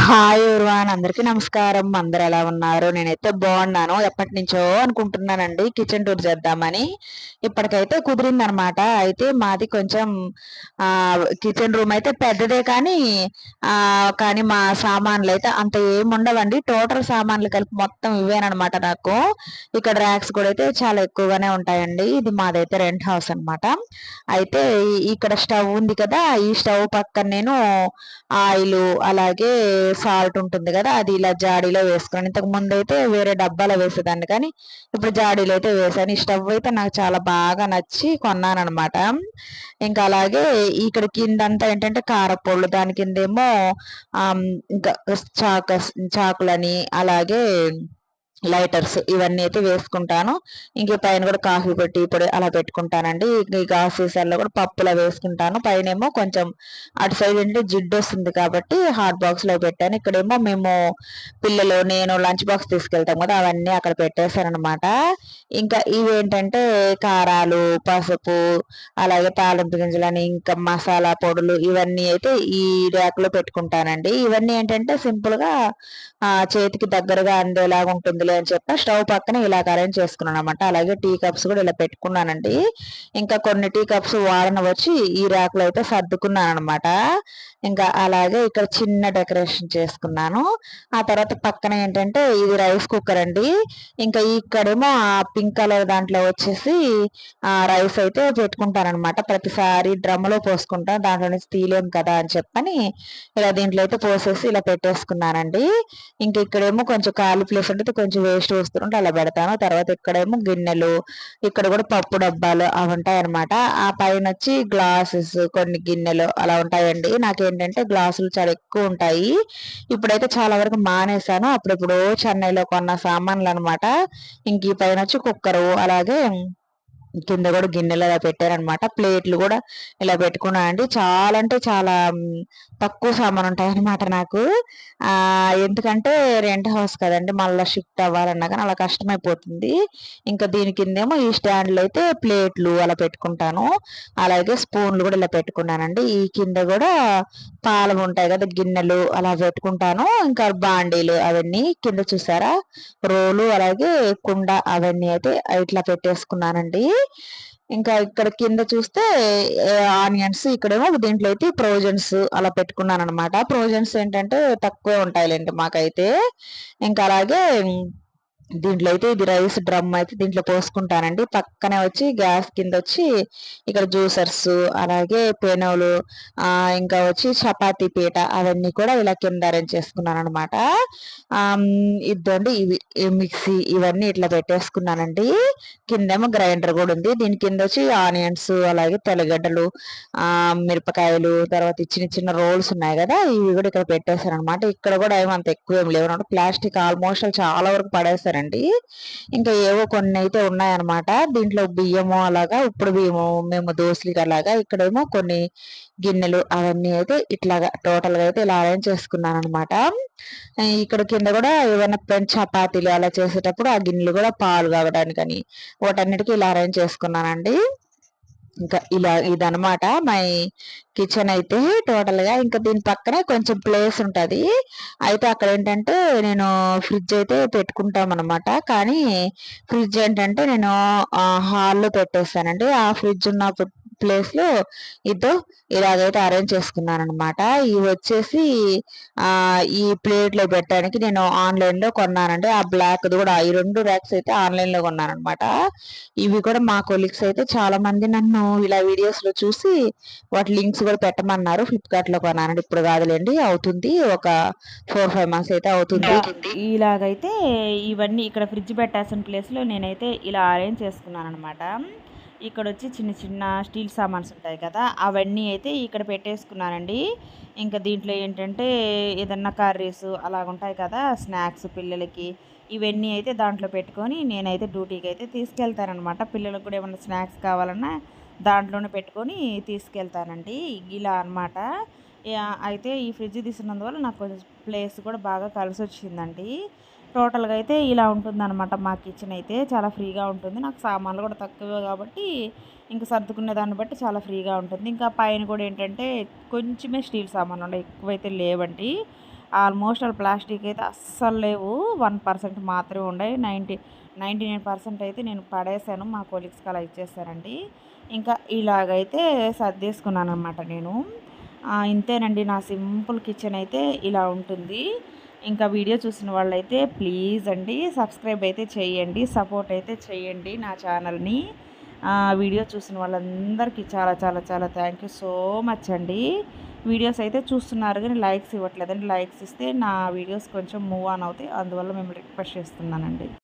Hi Urvan అందరికీ నమస్కారం. అందరు ఎలా ఉన్నారు? నేనైతే బాగున్నాను. ఎప్పటి నుంచో అనుకుంటున్నానండి కిచెన్ టూర్ చేద్దామని. ఇప్పటికైతే కుదిరింది అనమాట అయితే మాది కొంచెం కిచెన్ రూమ్ అయితే పెద్దదే కానీ ఆ కానీ మా సామాన్లు అయితే అంత ఏముండవండి. టోటల్ సామాన్లు కలిపి మొత్తం ఇవేనమాట నాకు. ఇక్కడ ర్యాక్స్ కూడా అయితే చాలా ఎక్కువగానే ఉంటాయండి. ఇది మాదైతే రెంట్ హౌస్ అనమాట. అయితే ఇక్కడ స్టవ్ ఉంది కదా ఈ స్టవ్ పక్కన నేను ఆయిల్ అలాగే సాల్ట్ ఉంటుంది కదా అది ఇలా జాడీలో వేసుకోండి ఇంతకు ముందు అయితే వేరే డబ్బాలో వేసేదాన్ని కానీ ఇప్పుడు జాడీలో అయితే వేసాను. ఈ స్టవ్ అయితే నాకు చాలా బాగా నచ్చి కొన్నాను అనమాట ఇంకా అలాగే ఇక్కడ కింద అంతా ఏంటంటే కారపొళ్ళు దాని కిందేమో ఇంకా చాక చాకులని అలాగే లైటర్స్ ఇవన్నీ అయితే వేసుకుంటాను. ఇంక పైన కూడా కాఫీ పొట్టి పొడి అలా పెట్టుకుంటానండి. ఈ గాస్ సీసాల్లో కూడా పప్పులా వేసుకుంటాను. పైన ఏమో కొంచెం అటు సైడ్ ఏంటంటే జిడ్డు వస్తుంది కాబట్టి హాట్ బాక్స్లో పెట్టాను. ఇక్కడేమో మేము పిల్లలు నేను లంచ్ బాక్స్ తీసుకెళ్తాం కదా అవన్నీ అక్కడ పెట్టేశాను అనమాట ఇంకా ఇవేంటంటే కారాలు పసుపు అలాగే తాలింపు గింజలని ఇంకా మసాలా పొడులు ఇవన్నీ అయితే ఈ ర్యాక్లో పెట్టుకుంటానండి. ఇవన్నీ ఏంటంటే సింపుల్గా చేతికి దగ్గరగా అందేలాగా ఉంటుంది అని చెప్పి స్టవ్ పక్కన ఇలా అరేంజ్ చేసుకున్నాను అనమాట అలాగే టీ కప్స్ కూడా ఇలా పెట్టుకున్నానండి. ఇంకా కొన్ని టీ కప్స్ వాడన వచ్చి ఈ ర్యాక్లో అయితే సర్దుకున్నాను అనమాట ఇంకా అలాగే ఇక్కడ చిన్న డెకరేషన్ చేసుకున్నాను. ఆ తర్వాత పక్కన ఏంటంటే ఇది రైస్ కుక్కర్ అండి. ఇంకా ఇక్కడేమో ఆ పింక్ కలర్ దాంట్లో వచ్చేసి ఆ రైస్ అయితే పెట్టుకుంటాను అనమాట ప్రతిసారి డ్రమ్లో పోసుకుంటాను దాంట్లో నుంచి తీలేం కదా అని చెప్పని ఇలా దీంట్లో అయితే పోసేసి ఇలా పెట్టేసుకున్నానండి. ఇంకా ఇక్కడేమో కొంచెం ఖాళీ ప్లేస్ ఉంటుంది కొంచెం వేస్ట్ వస్తుంటే అలా పెడతాను. తర్వాత ఇక్కడేమో గిన్నెలు ఇక్కడ కూడా పప్పు డబ్బాలు అవి ఉంటాయి అనమాట ఆ పైన వచ్చి గ్లాసెస్ కొన్ని గిన్నెలు అలా ఉంటాయండి. నాకు ఏంటంటే గ్లాసులు చాలా ఎక్కువ ఉంటాయి. ఇప్పుడైతే చాలా వరకు మానేశాను. అప్పుడెప్పుడు చెన్నైలో కొన్న సామాన్లు అనమాట ఇంక ఈ పైన వచ్చి కుక్కరు అలాగే కింద కూడా గిన్నెలు అలా పెట్టారనమాట. ప్లేట్లు కూడా ఇలా పెట్టుకున్నా అండి చాలా అంటే చాలా తక్కువ సామాన్ ఉంటాయి అనమాట నాకు ఎందుకంటే రెంట్ హౌస్ కదండి. మళ్ళీ షిఫ్ట్ అవ్వాలన్నా కానీ అలా కష్టమైపోతుంది. ఇంకా దీని కిందేమో ఈ స్టాండ్లు అయితే ప్లేట్లు అలా పెట్టుకుంటాను. అలాగే స్పూన్లు కూడా ఇలా పెట్టుకున్నానండి. ఈ కింద కూడా పాలు ఉంటాయి కదా గిన్నెలు అలా పెట్టుకుంటాను. ఇంకా బాండీలు అవన్నీ కింద చూసారా? రోలు అలాగే కుండ అవన్నీ అయితే ఇట్లా పెట్టేసుకున్నానండి. ఇంకా ఇక్కడ కింద చూస్తే ఆనియన్స్ ఇక్కడేమో దీంట్లో అయితే ప్రోజన్స్ అలా పెట్టుకున్నాను అనమాట ప్రోజన్స్ ఏంటంటే తక్కువే ఉంటాయిలేండి మాకైతే. ఇంకా అలాగే దీంట్లో అయితే ఇది రైస్ డ్రమ్ అయితే దీంట్లో పోసుకుంటానండి. పక్కనే వచ్చి గ్యాస్ కింద వచ్చి ఇక్కడ జ్యూసర్స్ అలాగే పెనోలు ఇంకా వచ్చి చపాతీ పీట అవన్నీ కూడా ఇలా కింద అరేంజ్ చేసుకున్నాను అనమాట ఇద్దండి ఇవి మిక్సీ ఇవన్నీ ఇట్లా పెట్టేసుకున్నానండి. కిందేమో గ్రైండర్ కూడా ఉంది. దీని కింద వచ్చి ఆనియన్స్ అలాగే తెల్లగడ్డలు మిరపకాయలు తర్వాత చిన్న చిన్న రోల్స్ ఉన్నాయి కదా ఇవి కూడా ఇక్కడ పెట్టేశారు అనమాట ఇక్కడ కూడా ఏమంత ఎక్కువ ఏం లేవు. ప్లాస్టిక్ ఆల్మోస్ట్ చాలా వరకు పడేస్తారండి ఉన్నాయండి ఇంకా ఏవో కొన్ని అయితే ఉన్నాయన్నమాట. దీంట్లో బియ్యము అలాగా ఇప్పుడు బియ్యము మేము దోశలకి అలాగా ఇక్కడేమో కొన్ని గిన్నెలు అవన్నీ అయితే ఇట్లాగా టోటల్గా అయితే ఇలా అరేంజ్ చేసుకున్నాను అనమాట ఇక్కడ కింద కూడా ఏమైనా పెన్ చపాతీలు అలా చేసేటప్పుడు ఆ గిన్నెలు కూడా పాలు కావడానికని వాటన్నిటికీ ఇలా అరేంజ్ చేసుకున్నానండి. ఇంకా ఇలా ఇదనమాట మై కిచెన్ అయితే టోటల్గా ఇంకా దీని పక్కనే కొంచెం ప్లేస్ ఉంటుంది. అయితే అక్కడ ఏంటంటే నేను ఫ్రిడ్జ్ అయితే పెట్టుకుంటాం అనమాట కానీ ఫ్రిడ్జ్ ఏంటంటే నేను హాల్లో పెట్టేస్తానండి. ఆ ఫ్రిడ్జ్ ఉన్న ప్లేస్లో ఇదో ఇలాగైతే అరేంజ్ చేసుకున్నాను అనమాట ఇవి వచ్చేసి ఈ ప్లేట్లో పెట్టడానికి నేను ఆన్లైన్లో కొన్నానండి. ఆ బ్లాక్ కూడా ఈ రెండు ర్యాక్స్ అయితే ఆన్లైన్లో కొన్నాను అనమాట ఇవి కూడా మా కొలీగ్స్ అయితే చాలా మంది నన్ను ఇలా వీడియోస్లో చూసి వాటి లింక్స్ కూడా పెట్టమన్నారు. ఫ్లిప్కార్ట్లో కొన్నానండి. ఇప్పుడు కాదులేండి అవుతుంది. ఒక ఫోర్ ఫైవ్ మంత్స్ అయితే అవుతుంది. ఇలాగైతే ఇవన్నీ ఇక్కడ ఫ్రిడ్జ్ పెట్టాల్సిన ప్లేస్లో నేనైతే ఇలా అరేంజ్ చేసుకున్నాను అనమాట ఇక్కడ వచ్చి చిన్న చిన్న స్టీల్ సామాన్స్ ఉంటాయి కదా అవన్నీ అయితే ఇక్కడ పెట్టేసుకున్నానండి ఇంకా దీంట్లో ఏంటంటే ఏదన్నా కర్రీస్ అలాగుంటాయి కదా స్నాక్స్ పిల్లలకి ఇవన్నీ అయితే దాంట్లో పెట్టుకొని నేనైతే డ్యూటీకి అయితే తీసుకెళ్తానమాట పిల్లలకు కూడా ఏమైనా స్నాక్స్ కావాలన్నా దాంట్లోనే పెట్టుకొని తీసుకెళ్తానండి. ఇలా అనమాట అయితే ఈ ఫ్రిడ్జ్ తీసినందువల్ల నాకు కొంచెం ప్లేస్ కూడా బాగా కలిసి వచ్చిందండి టోటల్గా అయితే ఇలా ఉంటుందన్నమాట. మా కిచెన్ అయితే చాలా ఫ్రీగా ఉంటుంది. నాకు సామాన్లు కూడా తక్కువ కాబట్టి ఇంకా సర్దుకునే దాన్ని బట్టి చాలా ఫ్రీగా ఉంటుంది. ఇంకా పైన కూడా ఏంటంటే కొంచెమే స్టీల్ సామాన్లు ఉన్నాయి ఎక్కువైతే లేవండి. ఆల్మోస్ట్ ఆల్ ప్లాస్టిక్ అయితే అస్సలు లేవు. వన్ పర్సెంట్ మాత్రమే ఉన్నాయి నైంటీ నైంటీ నైన్ పర్సెంట్ అయితే నేను పడేసాను. మా కొలీగ్స్కి అలా ఇచ్చేసానండి ఇంకా ఇలాగైతే సర్దేసుకున్నాను అనమాట నేను. ఇంతేనండి. నా సింపుల్ కిచెన్ అయితే ఇలా ఉంటుంది. ఇంకా వీడియో చూసిన వాళ్ళైతే ప్లీజ్ అండి సబ్స్క్రైబ్ అయితే చేయండి సపోర్ట్ అయితే చేయండి నా ఛానల్ని. వీడియో చూసిన వాళ్ళందరికీ చాలా చాలా చాలా థ్యాంక్ యూ సో మచ్ అండి. వీడియోస్ అయితే చూస్తున్నారు కానీ లైక్స్ ఇవ్వట్లేదండి. లైక్స్ ఇస్తే నా వీడియోస్ కొంచెం మూవ్ ఆన్ అవుతాయి. అందువల్ల మేము రిక్వెస్ట్ చేస్తున్నానండి.